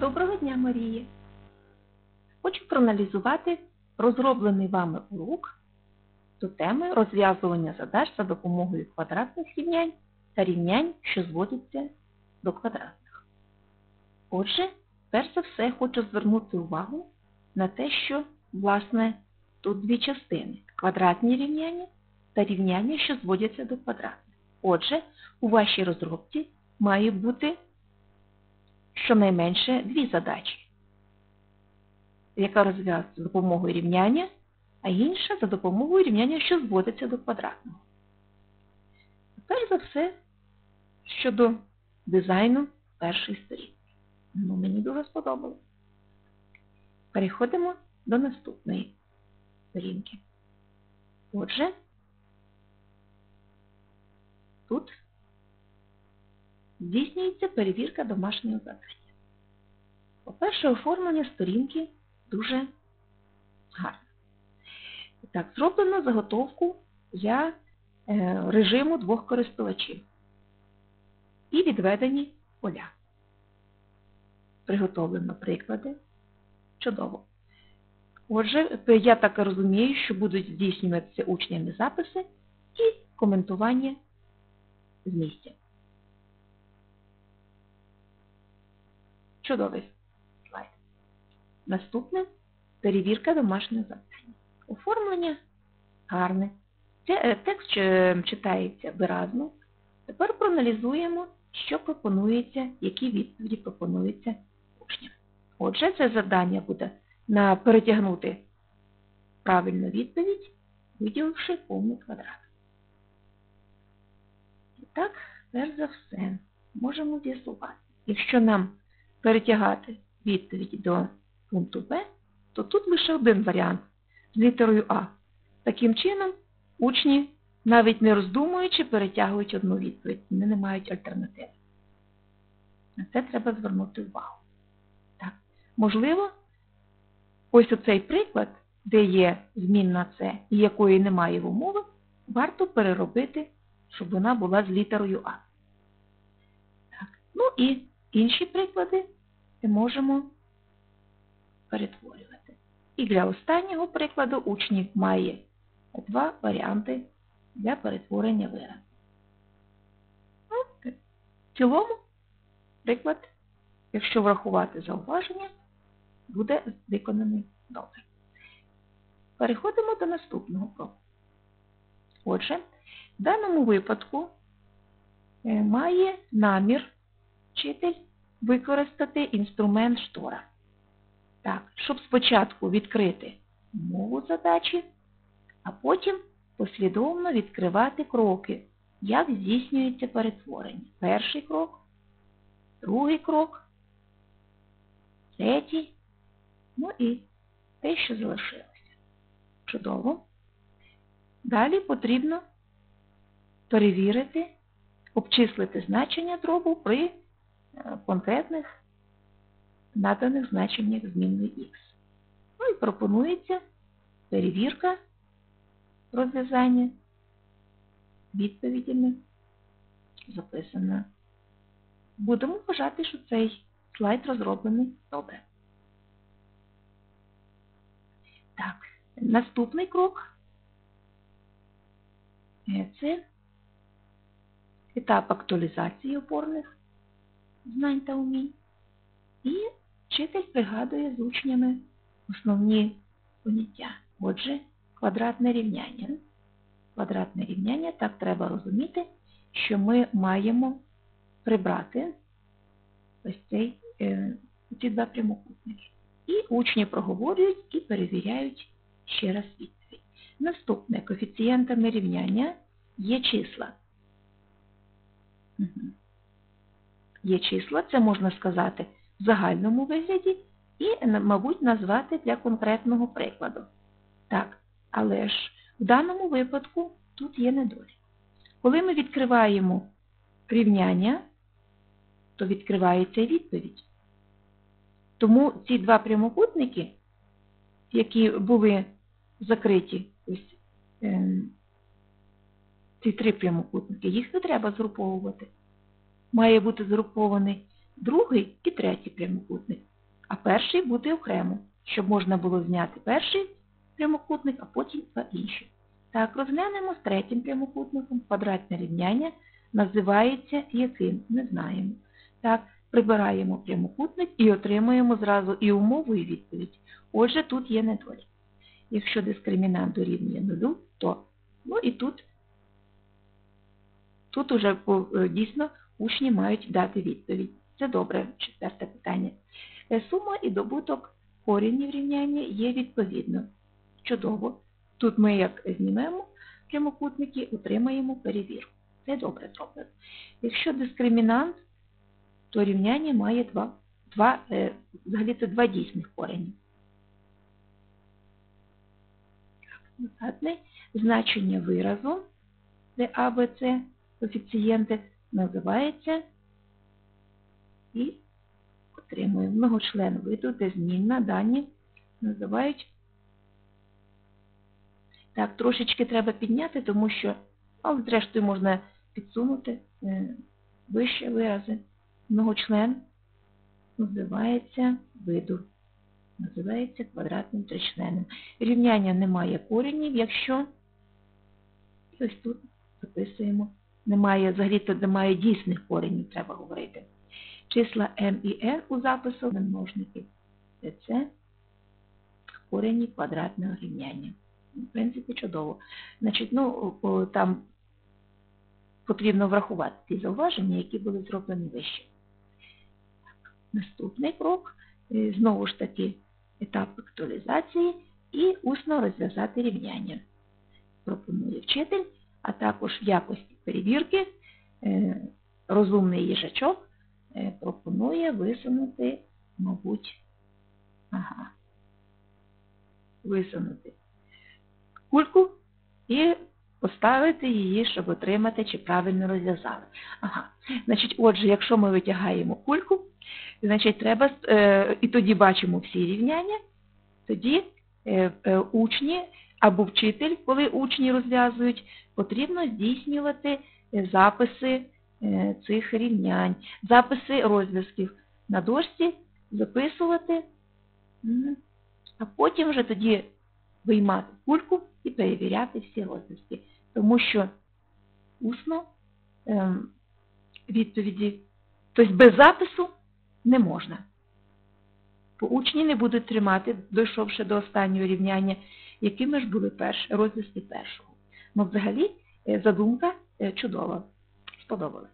Доброго дня, Марія! Хочу проаналізувати розроблений вами урок до теми розв'язування задач за допомогою квадратних рівнянь та рівнянь, що зводяться до квадратних. Отже, перш за все хочу звернути увагу на те, що, власне, тут дві частини квадратні рівняння та рівняння, що зводяться до квадратних. Отже, у вашій розробці має бути щонайменше дві задачі, яка розв'язується за допомогою рівняння, а інша за допомогою рівняння, що зводиться до квадратного. Перш за все, щодо дизайну першої сторінки. Ну, мені дуже сподобалось. Переходимо до наступної сторінки. Отже, тут здійснюється перевірка домашнього завдання. По-перше, оформлення сторінки дуже гарне. Так, зроблено заготовку для е, режиму двох користувачів і відведені поля. Приготовлено приклади. Чудово. Отже, я так розумію, що будуть здійснюватися учнями записи і коментування з місця. Чудовий слайд. Наступне перевірка домашнього завдання. Оформлення гарне. Текст читається виразно. Тепер проаналізуємо, що пропонується, які відповіді пропонуються учням. Отже, це завдання буде на перетягнути правильну відповідь, виділивши повний квадрат. І так, перш за все, можемо з'ясувати. Якщо нам перетягати відповідь до пункту Б, то тут лише один варіант з літерою А. Таким чином, учні, навіть не роздумуючи, перетягують одну відповідь, вони не мають альтернативи. На це треба звернути увагу. Так. Можливо, ось оцей приклад, де є змінна С і якої немає в умовах, варто переробити, щоб вона була з літерою А. Так. Ну і інші приклади ми можемо перетворювати. І для останнього прикладу учнів має два варіанти для перетворення виразу. В цілому приклад, якщо врахувати зауваження, буде виконаний добре. Переходимо до наступного кроку. Отже, в даному випадку е, має намір вчитель використати інструмент штора. Так, щоб спочатку відкрити мову задачі, а потім послідовно відкривати кроки, як здійснюється перетворення. Перший крок, другий крок, третій, ну і те, що залишилося. Чудово. Далі потрібно перевірити, обчислити значення дробу при конкретних наданих значеннях змінної х. Ну і пропонується перевірка розв'язання відповідями записана. Будемо вважати, що цей слайд розроблений добре. Так, наступний крок е, це етап актуалізації опорних знань та умінь. І вчитель пригадує з учнями основні поняття. Отже, квадратне рівняння. Квадратне рівняння, так треба розуміти, що ми маємо прибрати ось цей, е, ці два прямокутники. І учні проговорюють і перевіряють ще раз відповідь. Наступне коефіцієнтами рівняння є числа. Угу є числа, це можна сказати в загальному вигляді і, мабуть, назвати для конкретного прикладу. Так, але ж в даному випадку тут є недолік. Коли ми відкриваємо рівняння, то відкривається і відповідь. Тому ці два прямокутники, які були закриті, ось е, ці три прямокутники, їх не треба згруповувати має бути згрупований другий і третій прямокутник. а перший буде окремо, щоб можна було зняти перший прямокутник, а потім два інші. Так, розглянемо з третім прямокутником. Квадратне рівняння називається яким? Не знаємо. Так, прибираємо прямокутник і отримуємо зразу і умову, і відповідь. Отже, тут є недолік. Якщо дискримінант дорівнює нулю, то ну і тут, тут уже е, дійсно учні мають дати відповідь. Це добре, четверте питання. Е, Сума і добуток корінів рівняння є відповідно. Чудово. Тут ми, як знімемо прямокутники, отримаємо перевірку. Це добре зроблено. Якщо дискримінант, то рівняння має два, два е, взагалі це два дійсних корені. Значення виразу, де А, Б, С, коефіцієнти, називається і отримуємо многочлен виду, де змінна дані називають. Так, трошечки треба підняти, тому що, але зрештою можна підсунути е, вище вирази. Многочлен називається виду, називається квадратним тричленом. Рівняння немає коренів, якщо ось тут записуємо, немає, взагалі-то немає дійсних коренів, треба говорити. Числа m і n у запису на множники. Це корені квадратного рівняння. В принципі, чудово. Значить, ну, там потрібно врахувати ті зауваження, які були зроблені вище. Наступний крок, е, знову ж таки, етап актуалізації і усно розв'язати рівняння. Пропонує вчитель, а також в якості перевірки е, розумний їжачок е, пропонує висунути, мабуть, ага, висунути кульку і поставити її, щоб отримати, чи правильно розв'язали. Ага. Значить, отже, якщо ми витягаємо кульку, значить треба, е, і тоді бачимо всі рівняння, тоді учні або вчитель, коли учні розв'язують, потрібно здійснювати записи цих рівнянь, записи розв'язків на дошці, записувати, а потім вже тоді виймати кульку і перевіряти всі розв'язки. Тому що усно ем, відповіді, тобто без запису не можна. Бо учні не будуть тримати, дійшовши до останнього рівняння, якими ж були перші, розв'язки першого. Ну, взагалі, е, задумка е, чудова, сподобалась.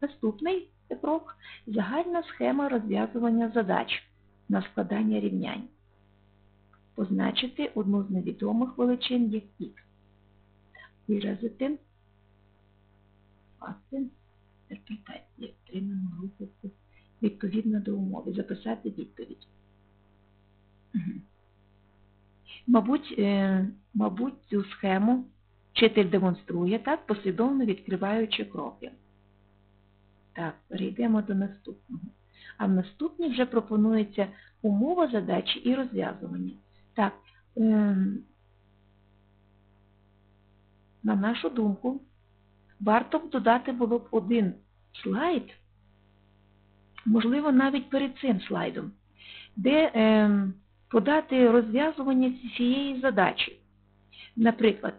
Наступний крок загальна схема розв'язування задач на складання рівнянь позначити одну з невідомих величин як х. Виразити факти інтерпретації отриманого розвитку відповідно до умови. Записати відповідь. Мабуть, е, мабуть, цю схему вчитель демонструє так, послідовно відкриваючи кроки. Так, перейдемо до наступного. А в наступній вже пропонується умова задачі і розв'язування. Так, ем, на нашу думку, варто б додати було б один слайд, можливо, навіть перед цим слайдом, де ем, подати розв'язування цієї задачі. Наприклад,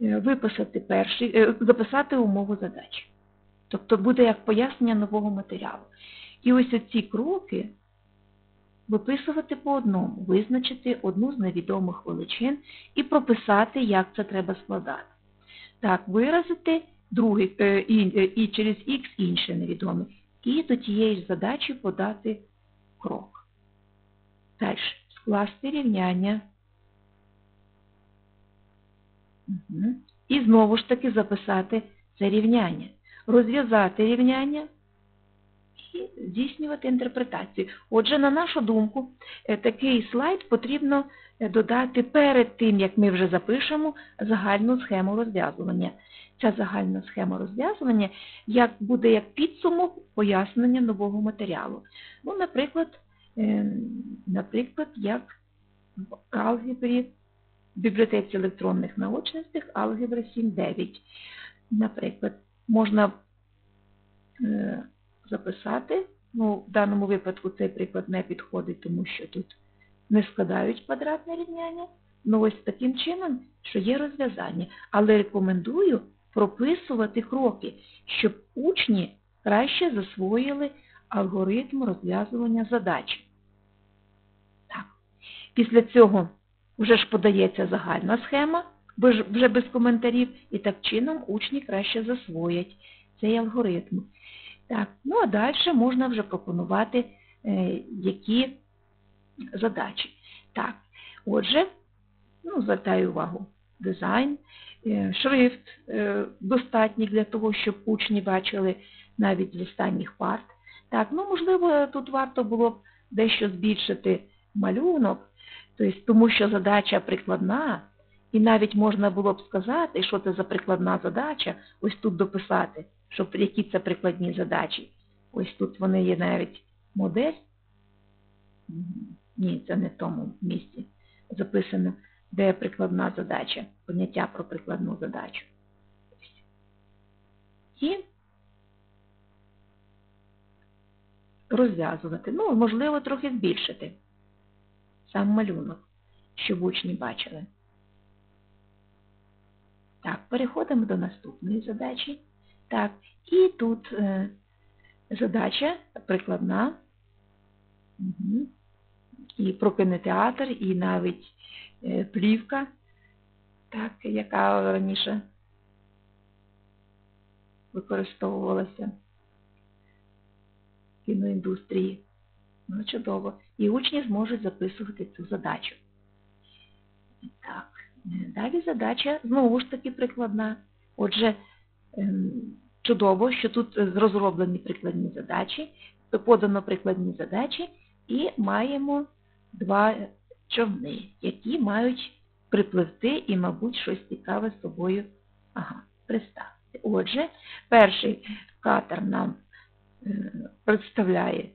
е, виписати перший, е, записати умову задачі. Тобто буде як пояснення нового матеріалу. І ось оці кроки виписувати по одному, визначити одну з невідомих величин і прописати, як це треба складати. Так, виразити другий, е, і, і через х інше невідоме. І до тієї ж задачі подати крок. Далі, скласти рівняння. Угу. І знову ж таки записати це рівняння. Розв'язати рівняння і здійснювати інтерпретацію. Отже, на нашу думку, е, такий слайд потрібно е, додати перед тим, як ми вже запишемо загальну схему розв'язування. Ця загальна схема розв'язування як буде як підсумок пояснення нового матеріалу. Ну, Наприклад, наприклад, як в алгебрі, в бібліотеці електронних наочностей алгебра 7.9. Наприклад, можна записати Ну, в даному випадку цей приклад не підходить, тому що тут не складають квадратне рівняння. Ну ось таким чином, що є розв'язання. Але рекомендую прописувати кроки, щоб учні краще засвоїли алгоритм розв'язування задачі. Після цього вже ж подається загальна схема, вже без коментарів, і так чином учні краще засвоять цей алгоритм. Так, ну а далі можна вже пропонувати е, які задачі. Так, отже, ну, звертаю увагу, дизайн, е, шрифт е, достатній для того, щоб учні бачили навіть з останніх парт. Так, ну можливо, тут варто було б дещо збільшити малюнок, тобто, тому що задача прикладна, і навіть можна було б сказати, що це за прикладна задача, ось тут дописати, щоб які це прикладні задачі. Ось тут вони є навіть модель. Ні, це не в тому місці записано, де прикладна задача, поняття про прикладну задачу. І розв'язувати. Ну, можливо, трохи збільшити сам малюнок, щоб учні бачили. Так, переходимо до наступної задачі. Так, і тут е, задача прикладна. Угу. І про кінотеатр, і навіть е, плівка, так, яка раніше використовувалася в кіноіндустрії. Ну, чудово. І учні зможуть записувати цю задачу. Так, далі задача знову ж таки прикладна. Отже, ем, чудово, що тут розроблені прикладні задачі, подано прикладні задачі, і маємо два човни, які мають припливти і, мабуть, щось цікаве з собою ага, представити. Отже, перший катер нам е, представляє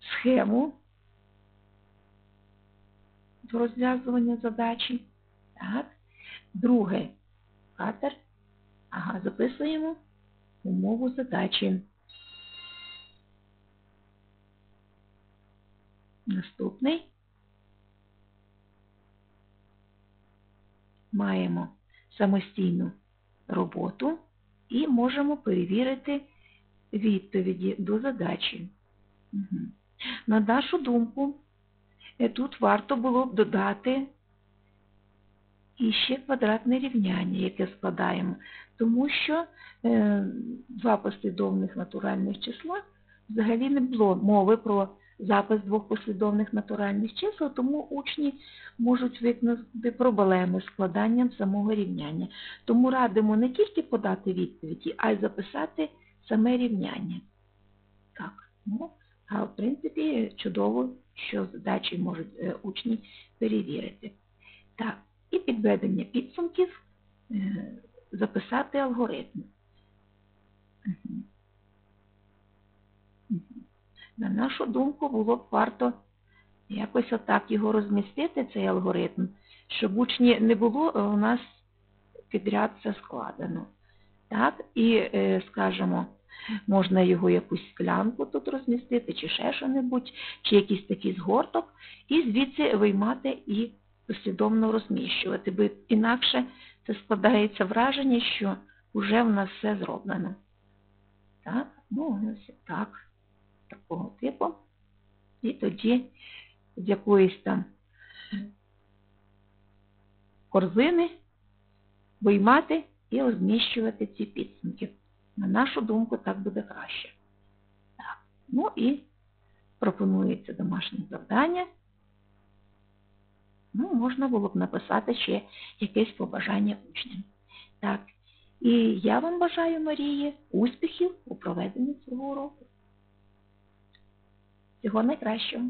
схему до розв'язування задачі. Так. Друге катер. Ага, записуємо умову задачі. Наступний. Маємо самостійну роботу і можемо перевірити відповіді до задачі. Угу. На нашу думку, тут варто було б додати іще квадратне рівняння, яке складаємо, тому що е, два послідовних натуральних числа взагалі не було мови про запис двох послідовних натуральних чисел, тому учні можуть викнути проблеми з складанням самого рівняння. Тому радимо не тільки подати відповіді, а й записати саме рівняння. Так, ну, принципі чудово, що задачі можуть е, учні перевірити. Так, і підведення підсумків е, записати алгоритм. На нашу думку, було б варто якось отак його розмістити, цей алгоритм, щоб учні не було е, у нас підряд все складено. Так, і, скажімо, можна його якусь склянку тут розмістити, чи ще що-небудь, чи якийсь такий згорток, і звідси виймати і послідовно розміщувати, бо інакше це складається враження, що вже в нас все зроблено. Так, ну ось так такого типу. І тоді з якоїсь там корзини виймати і розміщувати ці підсумки. На нашу думку, так буде краще. Так. Ну і пропонується домашнє завдання. Ну, можна було б написати ще якесь побажання учням. Так. І я вам бажаю, Марії, успіхів у проведенні цього уроку. Всього найкращого.